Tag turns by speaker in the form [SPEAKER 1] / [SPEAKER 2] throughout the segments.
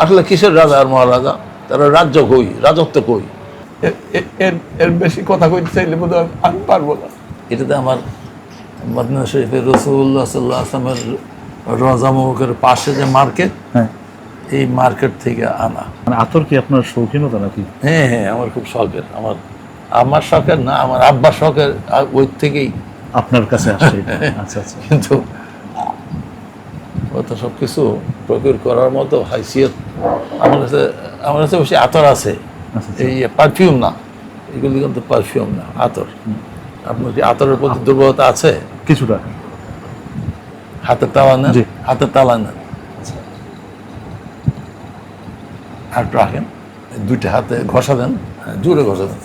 [SPEAKER 1] আসলে কিসের রাজা আর মহারাজা? তারা রাজ্য কই? রাজত্ব কই? এর এর বেশি কথা কইতে চাইলে বোধ হয় আমি পারব না। এটাতে আমার মদিনা শরীফের রসুল্লাহ সাল্লাহ আসলামের রজামুখের পাশে যে মার্কেট
[SPEAKER 2] হ্যাঁ।
[SPEAKER 1] এই মার্কেট থেকে আনা।
[SPEAKER 2] মানে আতর কি আপনার শৌখিনতা নাকি?
[SPEAKER 1] হ্যাঁ হ্যাঁ আমার খুব শখের। আমার আমার শখের না আমার আব্বার শখের আর ওই থেকেই।
[SPEAKER 2] আপনার কাছে এটা। আচ্ছা আচ্ছা।
[SPEAKER 1] কিন্তু ও তো সব কিছু প্রকিউর করার মতো হাইসিয়ত আমার কাছে আমার কাছে বেশি আতর আছে।
[SPEAKER 2] আচ্ছা, আচ্ছা।
[SPEAKER 1] এই পারফিউম না এগুলি কিন্তু পারফিউম না আতর। আপনার কি আতরের প্রতি দুর্বলতা আছে?
[SPEAKER 2] কিছুটা।
[SPEAKER 1] হাতের তালা
[SPEAKER 2] জি।
[SPEAKER 1] হাতের তালা নেন। হাত রাখেন। দুইটা হাতে ঘষা দেন। হ্যাঁ, জোরে ঘষা দেন।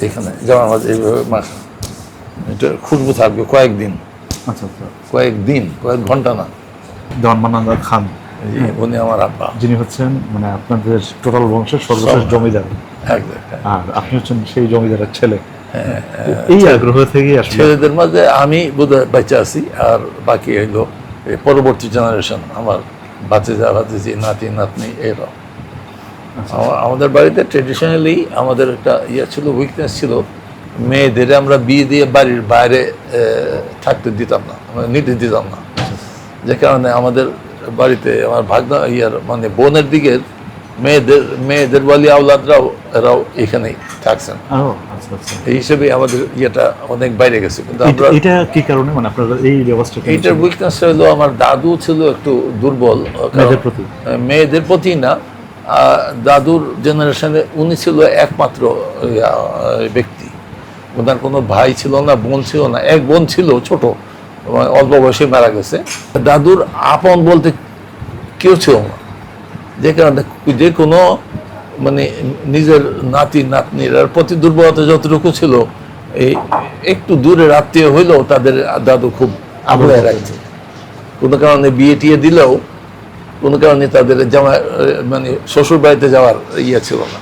[SPEAKER 1] এখানে যেমন আমাদের এইভাবে মাস এটা খুশবু থাকবে কয়েকদিন।
[SPEAKER 2] আচ্ছা আচ্ছা।
[SPEAKER 1] কয়েকদিন কয়েক ঘণ্টা না।
[SPEAKER 2] দেওয়ান মান্নাদার খান।
[SPEAKER 1] উনি আমার আব্বা।
[SPEAKER 2] যিনি হচ্ছেন মানে আপনাদের টোটাল বংশের সর্বশেষ জমিদার।
[SPEAKER 1] হ্যাঁ।
[SPEAKER 2] আর আপনি হচ্ছেন সেই জমিদারের ছেলে। এই আগ্রহ থেকেই
[SPEAKER 1] ছেলেদের মাঝে আমি বোধহয় বাচ্চা আছি আর বাকি হইল পরবর্তী জেনারেশন আমার বাচ্চা ভাতিজি নাতি নাতনি এরা। আমা- আমাদের বাড়িতে ট্রেডিশনালি আমাদের একটা ইয়ে ছিল উইকনেস ছিল। মেয়েদের আমরা বিয়ে দিয়ে বাড়ির বাইরে থাকতে দিতাম না আমরা নিতে দিতাম না। যে কারণে আমাদের বাড়িতে আমার ভাগনা ইয়ার মানে বোনের দিকের মেয়েদের মেয়েদের বলি আওলাদরাও এরাও এখানেই থাকছেন।
[SPEAKER 2] আচ্ছা আচ্ছা।
[SPEAKER 1] এই হিসেবে আমাদের ইয়েটা অনেক বাইরে গেছে কিন্তু আমরা
[SPEAKER 2] এটা- কি কারণে? মানে আপনারা এই ব্যবস্থা
[SPEAKER 1] এইটার উইকনেস হলো আমার দাদু ছিল একটু দুর্বল
[SPEAKER 2] মেয়েদের প্রতি?
[SPEAKER 1] মেয়েদের প্রতি না দাদুর জেনারেশনে উনি ছিল একমাত্র ব্যক্তি। ওনার কোনো ভাই ছিল না বোন ছিল না এক বোন ছিল ছোট। অল্প বয়সে মারা গেছে। দাদুর আপন বলতে কেউ ছিল না। যে কারণে যে কোনো মানে নিজের নাতি নাতনির প্রতি দুর্বলতা যতটুকু ছিল এই একটু দূরে আত্মীয় হইলেও তাদের দাদু খুব আগলে রাখছে কোনো কারণে বিয়ে টিয়ে দিলেও কোনো কারণে তাদের জামা মানে শ্বশুর বাড়িতে যাওয়ার ইয়ে ছিল না।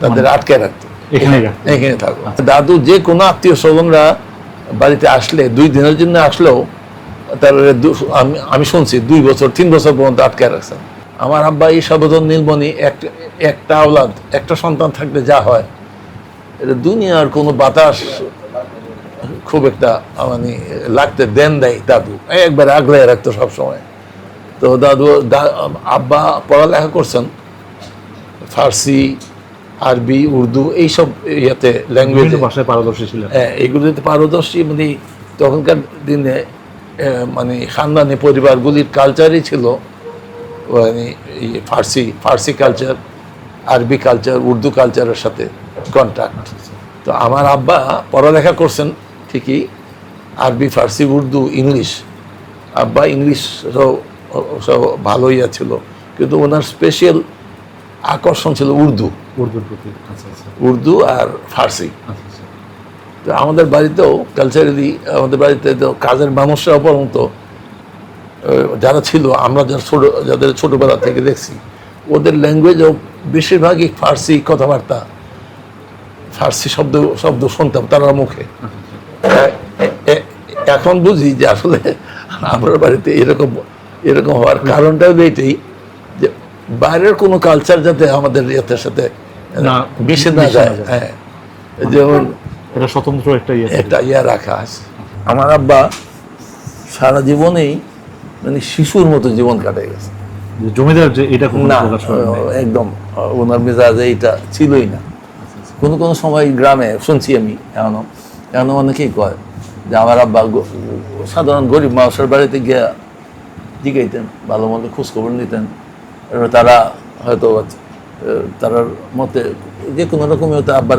[SPEAKER 1] তাদের আটকে রাখতো। এখানে থাকো দাদু যে কোনো আত্মীয় স্বজনরা বাড়িতে আসলে, দুই দিনের জন্য আসলেও তার আমি আমি শুনছি দুই বছর, তিন বছর পর্যন্ত আটকে রাখছেন। আমার আব্বা এই সাবধান, নীলমণি একটা আওলাদ, একটা সন্তান থাকলে যা হয়, এটা দুনিয়ার কোনো বাতাস খুব একটা মানে লাগতে দেন দেয় দাদু। একবার আগলে রাখতো সবসময়। তো দাদু আব্বা পড়ালেখা করছেন, ফার্সি আরবি উর্দু এইসব ইয়েতে ল্যাঙ্গুয়েজ
[SPEAKER 2] ভাষায় পারদর্শী ছিলেন।
[SPEAKER 1] হ্যাঁ এগুলিতে পারদর্শী মানে তখনকার দিনে মানে খানদানি পরিবারগুলির কালচারই ছিল মানে ফার্সি ফার্সি কালচার আরবি কালচার উর্দু কালচারের সাথে কন্ট্যাক্ট তো আমার আব্বা পড়ালেখা করছেন ঠিকই আরবি ফার্সি উর্দু ইংলিশ। আব্বা ইংলিশ সব ভালো ইয়া ছিল। কিন্তু ওনার স্পেশাল আকর্ষণ ছিল উর্দু।
[SPEAKER 2] উর্দুর প্রতি আচ্ছা আচ্ছা।
[SPEAKER 1] উর্দু আর ফার্সি।
[SPEAKER 2] আচ্ছা
[SPEAKER 1] তো আমাদের বাড়িতেও কালচারালি আমাদের বাড়িতে তো কাজের মানুষরা পর্যন্ত যারা ছিল আমরা যারা ছোটো যাদের ছোটবেলা থেকে দেখছি ওদের ল্যাঙ্গুয়েজও বেশিরভাগই ফার্সি কথাবার্তা। ফার্সি শব্দ শব্দ শুনতাম তার মুখে। এখন বুঝি যে আসলে আমার বাড়িতে এরকম এরকম হওয়ার কারণটা হলো এটাই। বাইরের কোনো কালচার যাতে আমাদের ইয়ের সাথে
[SPEAKER 2] না,
[SPEAKER 1] মিশে না যায়। হ্যাঁ। যেমন
[SPEAKER 2] এটা স্বতন্ত্র একটা ইয়ে।
[SPEAKER 1] একটা ইয়া রাখা আছে। আমার আব্বা সারা জীবনেই মানে শিশুর মতো জীবন কাটাই গেছে।
[SPEAKER 2] যে জমিদার যে এটা কোনো
[SPEAKER 1] না। একদম ওনার মেজাজে এটা ছিলই না। কোনো কোনো সময় গ্রামে শুনছি আমি এখনও এখনও অনেকেই কয় যে আমার আব্বা সাধারণ গরিব মানুষের বাড়িতে গিয়ে জিগাইতেন ভালো মন্দ খোঁজখবর নিতেন। তারা হয়তো তারার মতে যে কোনো রকমের হয়তো আব্বার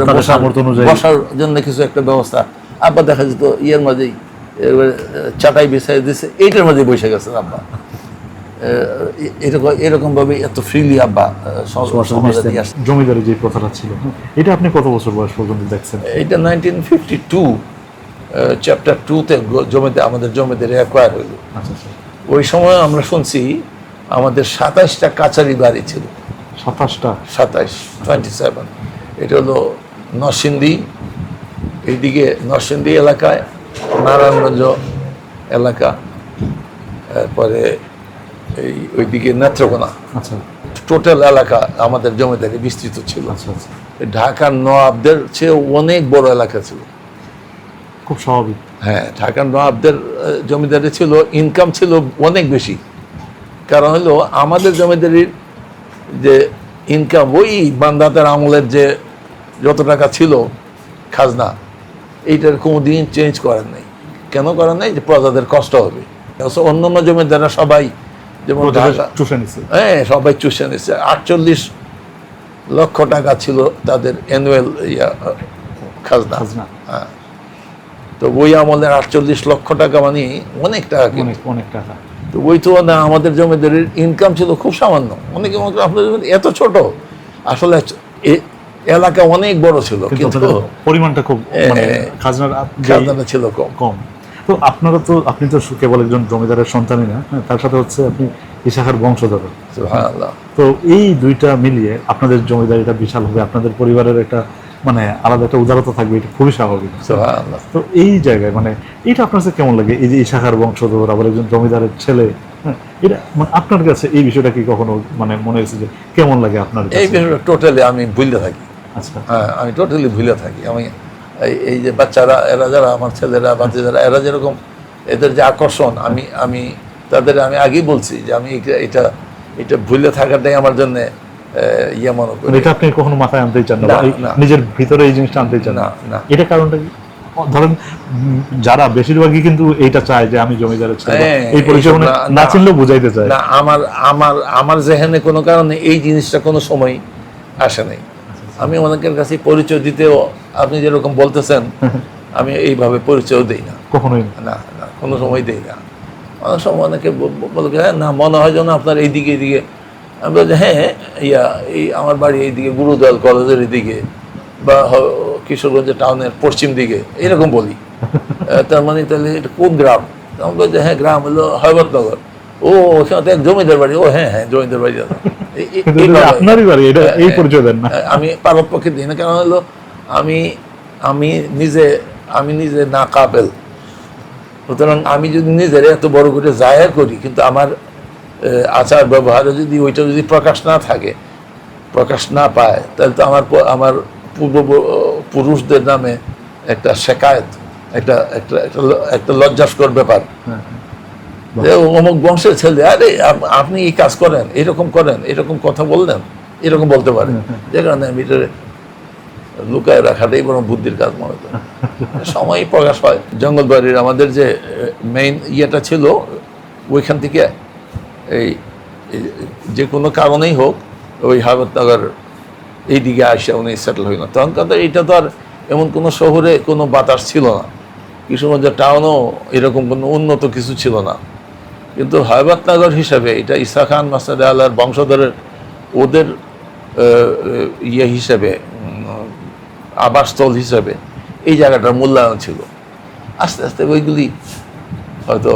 [SPEAKER 1] বসার জন্য কিছু একটা ব্যবস্থা। আব্বা দেখা যেত ইয়ের মাঝেই চাটাই বিছাই দিছে এইটার মাঝে বসে গেছেন আব্বা। এরকম এরকম ভাবে এত ফ্রিলি আব্বা।
[SPEAKER 2] জমিদারি যে প্রথাটা ছিল এটা আপনি কত বছর বয়স পর্যন্ত দেখছেন?
[SPEAKER 1] এটা নাইনটিন ফিফটি টু চ্যাপ্টার টুতে জমিতে আমাদের জমিতে অ্যাকোয়ার হইল।
[SPEAKER 2] আচ্ছা আচ্ছা।
[SPEAKER 1] ওই সময় আমরা শুনছি আমাদের সাতাইশটা কাছারি বাড়ি ছিল।
[SPEAKER 2] সাতাশটা?
[SPEAKER 1] সাতাইশ টোয়েন্টি সেভেন এটা হলো নরসিংদী। এইদিকে নরসিংদী এলাকায় নারায়ণগঞ্জ এলাকা তারপরে এই ওইদিকে নেত্রকোনা।
[SPEAKER 2] আচ্ছা।
[SPEAKER 1] টোটাল এলাকা আমাদের জমিদারি বিস্তৃত ছিল।
[SPEAKER 2] আচ্ছা আচ্ছা।
[SPEAKER 1] ঢাকার নবাবদের চেয়ে অনেক বড় এলাকা ছিল।
[SPEAKER 2] খুব স্বাভাবিক।
[SPEAKER 1] হ্যাঁ ঢাকার নবাবদের জমিদারি ছিল ইনকাম ছিল অনেক বেশি। কারণ হলো আমাদের জমিদারির যে ইনকাম ওই বান্দাতের আমলের যে যত টাকা ছিল খাজনা এইটার কোনো দিন চেঞ্জ করার নেই। কেন করার নেই? যে প্রজাদের কষ্ট হবে। অন্য অন্যান্য জমিদাররা সবাই যেমন হ্যাঁ সবাই চুষে নিচ্ছে আটচল্লিশ লক্ষ টাকা ছিল তাদের অ্যানুয়াল ইয়া খাজনা। হ্যাঁ। তো ওই আমলের আটচল্লিশ লক্ষ টাকা মানে অনেক টাকা
[SPEAKER 2] অনেক টাকা।
[SPEAKER 1] তো ওই তুলনায় আমাদের জমিদারির ইনকাম ছিল খুব সামান্য। অনেকে মনে আপনাদের জমিদারি এত ছোট। আসলে এলাকা অনেক বড় ছিল
[SPEAKER 2] কিন্তু পরিমাণটা খুব মানে খাজনার
[SPEAKER 1] খাজনাটা ছিল কম।
[SPEAKER 2] কম। তো আপনারা তো আপনি তো কেবল একজন জমিদারের সন্তানই না হ্যাঁ, তার সাথে হচ্ছে আপনি ইশাখার বংশধর। তো এই দুইটা মিলিয়ে আপনাদের জমিদারিটা বিশাল হবে আপনাদের পরিবারের একটা মানে আলাদা একটা উদারতা থাকবে এটা খুবই স্বাভাবিক। তো এই জায়গায় মানে এটা আপনার কাছে কেমন লাগে? এই যে ইশাখার বংশধর আবার একজন জমিদারের ছেলে হ্যাঁ, এটা মানে আপনার কাছে এই বিষয়টা কি কখনো মানে মনে হয়েছে যে কেমন লাগে আপনার
[SPEAKER 1] এই বিষয়টা টোটালি আমি ভুলে থাকি।
[SPEAKER 2] আচ্ছা।
[SPEAKER 1] হ্যাঁ আমি টোটালি ভুলে থাকি। আমি এই- এই যে বাচ্চারা এরা যারা আমার ছেলেরা বাচ্চারা এরা যেরকম এদের যে আকর্ষণ আমি আমি তাদের আমি আগেই বলছি যে আমি এটা এটা এটা ভুলে থাকাটাই আমার জন্য ইয়ে মনে করি।
[SPEAKER 2] মানে এটা আপনি কখনো মাথায় আনতেই চান না। নিজের ভিতরে এই জিনিসটা আনতেই চান না?
[SPEAKER 1] না
[SPEAKER 2] এটা কারণটা কি? ধরেন যারা বেশিরভাগই কিন্তু এইটা চায় যে আমি জমিদারের ছেলে
[SPEAKER 1] হ্যাঁ,
[SPEAKER 2] এই পরিচয়
[SPEAKER 1] না-।
[SPEAKER 2] চিনলেও বুঝাইতে চায়।
[SPEAKER 1] না আমার আমার আমার যেখানে কোনো কারণে এই জিনিসটা কোনো সময় আসে নাই। আমি অনেকের কাছে পরিচয় দিতেও আপনি যেরকম বলতেছেন আমি এইভাবে পরিচয় দিই না।
[SPEAKER 2] কখনোই না।
[SPEAKER 1] না কোনো সময় দেই না। অনেক সময় অনেকে বলে হ্যাঁ না মনে হয় যেন আপনার এইদিকে এইদিকে আমি বলছি হ্যাঁ ইয়া এই আমার বাড়ি এইদিকে গুরুদয়াল কলেজের এদিকে বা কিশোরগঞ্জের টাউনের পশ্চিম দিকে এরকম বলি। তার মানে তাহলে এটা কোন গ্রাম? আমি বলছি হ্যাঁ গ্রাম হলো হৈবতনগর ও ওখানে তো এক জমিদার বাড়ি। ও হ্যাঁ হ্যাঁ জমিদার বাড়ি
[SPEAKER 2] আপনারই বাড়ি এটা এই পরিচয় দেন না।
[SPEAKER 1] আমি পারপক্ষে দিই না কেন হলো আমি আমি নিজে আমি নিজে না কাপেল। সুতরাং আমি যদি নিজের এত বড় করে জাহের করি কিন্তু আমার আচার ব্যবহারে যদি ওইটা যদি প্রকাশ না থাকে প্রকাশ না পায় তাহলে তো আমার আমার পূর্ব পুরুষদের নামে একটা শেকায়ত একটা একটা একটা লজ্জাস্কর ব্যাপার।
[SPEAKER 2] হ্যাঁ,
[SPEAKER 1] যে অমুক বংশের ছেলে আরে আপনি এই কাজ করেন এরকম করেন এরকম কথা বললেন এরকম বলতে পারেন যে কারণে আমি এটা লুকায় রাখাটাই বরং বুদ্ধির কাজ মনে করি। সময় প্রকাশ হয়। জঙ্গলবাড়ির আমাদের যে মেইন ইয়েটা ছিল ওইখান থেকে এই যে কোনো কারণেই হোক, ওই হাবতনগর এই দিকে আসে উনি সেটেল হইল তখন কথা এটা তো আর এমন কোনো শহরে কোনো বাতাস ছিল না। কিশোরগঞ্জের টাউনও এরকম কোনো উন্নত কিছু ছিল না। কিন্তু হায়বাতনগর হিসাবে এটা ইসা খান মাসাদ আল্লাহর বংশধরের ওদের ইয়ে হিসেবে আবাসস্থল হিসাবে এই জায়গাটার মূল্যায়ন ছিল। আস্তে আস্তে ওইগুলি হয়তো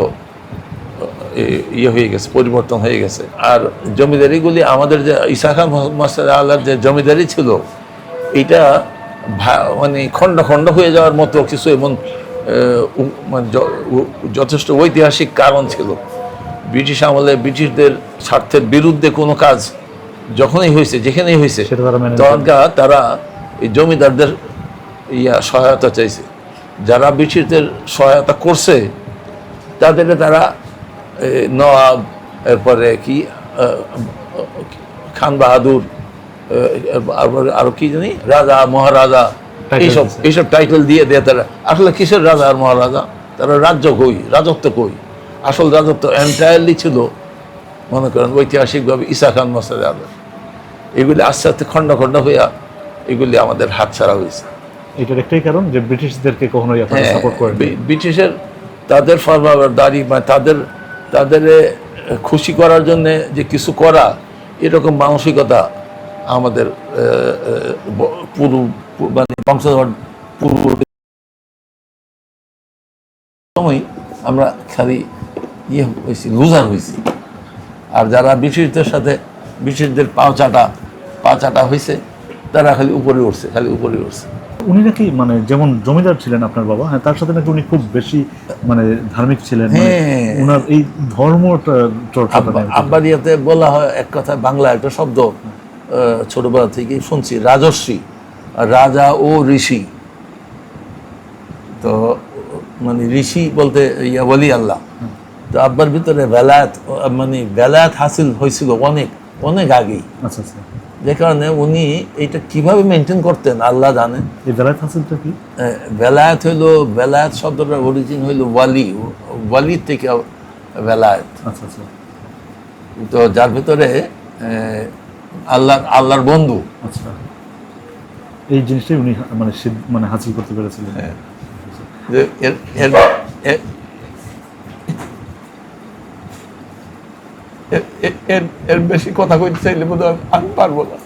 [SPEAKER 1] ইয়ে হয়ে গেছে পরিবর্তন হয়ে গেছে। আর জমিদারিগুলি আমাদের যে ইসা খান মাসাদ আল্লাহর যে জমিদারি ছিল এটা মানে খণ্ড খণ্ড হয়ে যাওয়ার মতো কিছু এমন মানে যথেষ্ট ঐতিহাসিক কারণ ছিল। ব্রিটিশ আমলে ব্রিটিশদের স্বার্থের বিরুদ্ধে কোনো কাজ যখনই হয়েছে যেখানেই হয়েছে তখনকার তারা এই জমিদারদের ইয়া সহায়তা চাইছে। যারা ব্রিটিশদের সহায়তা করছে তাদেরকে তারা নওয়াব এরপরে কি খান বাহাদুর আরও কি জানি রাজা মহারাজা এইসব এইসব টাইটেল দিয়ে দেয় তারা আসলে কিসের রাজা আর মহারাজা? তারা রাজ্য কই রাজত্ব কই? আসল রাজত্ব এন্টায়ারলি ছিল মনে করেন ঐতিহাসিকভাবে ঈসা খান মাসাদ আলম এগুলি আস্তে আস্তে খণ্ড খণ্ড হইয়া এগুলি আমাদের হাত ছাড়া হয়েছে
[SPEAKER 2] এটার একটাই কারণ যে ব্রিটিশদেরকে কখনোই আপনারা
[SPEAKER 1] হ্যাঁ,
[SPEAKER 2] সাপোর্ট করেন
[SPEAKER 1] ব্রিটিশের তাদের ফরমাবার দাড়ি মানে তাদের তাদের খুশি করার জন্য যে কিছু করা, এরকম মানসিকতা আমাদের পূর্ব- মানে বংশধর পূর্ব সময় আমরা খালি ইয়ে হয়েছি, লুজার হয়েছি। আর যারা ব্রিটিশদের সাথে, ব্রিটিশদের পাও চাটা, পা চাটা হয়েছে, তারা খালি উপরে উঠছে, খালি উপরে উঠছে।
[SPEAKER 2] উনি নাকি মানে যেমন জমিদার ছিলেন আপনার বাবা হ্যাঁ তার সাথে নাকি উনি খুব বেশি মানে ধার্মিক ছিলেন মানে
[SPEAKER 1] হ্যাঁ।
[SPEAKER 2] ওনার এই ধর্মটা চর্চাটা
[SPEAKER 1] আব্বা-
[SPEAKER 2] নিয়ে
[SPEAKER 1] আব্বার ইয়েতে বলা হয় এক কথা বাংলা একটা শব্দ ছোটবেলা থেকে শুনছি আর রাজা ও ঋষি। তো মানে ঋষি বলতে ইয়া বলি আল্লাহ। তো আব্বার ভিতরে বেলায়াত মানে বেলায়াত হাসিল হয়েছিল অনেক অনেক আগেই।
[SPEAKER 2] আচ্ছা আচ্ছা।
[SPEAKER 1] যে কারণে উনি এটা কীভাবে মেনটেন করতেন আল্লাহ জানেন
[SPEAKER 2] বেলায়েত হাসিলটা কি?
[SPEAKER 1] বেলায়েত হইল বেলায়েত শব্দটার অরিজিন হইল ওয়ালি ওয়ালির থেকে বেলায়েত।
[SPEAKER 2] আচ্ছা আচ্ছা।
[SPEAKER 1] তো যার ভিতরে আল্লাহ আল্লাহর বন্ধু।
[SPEAKER 2] আচ্ছা। এই জিনিসটাই উনি মানে মানে হাসিল করতে পেরেছিলেন।
[SPEAKER 1] হ্যাঁ। এর- এর এর বেশি কথা কইতে চাইলে বোধ আমি পারব না।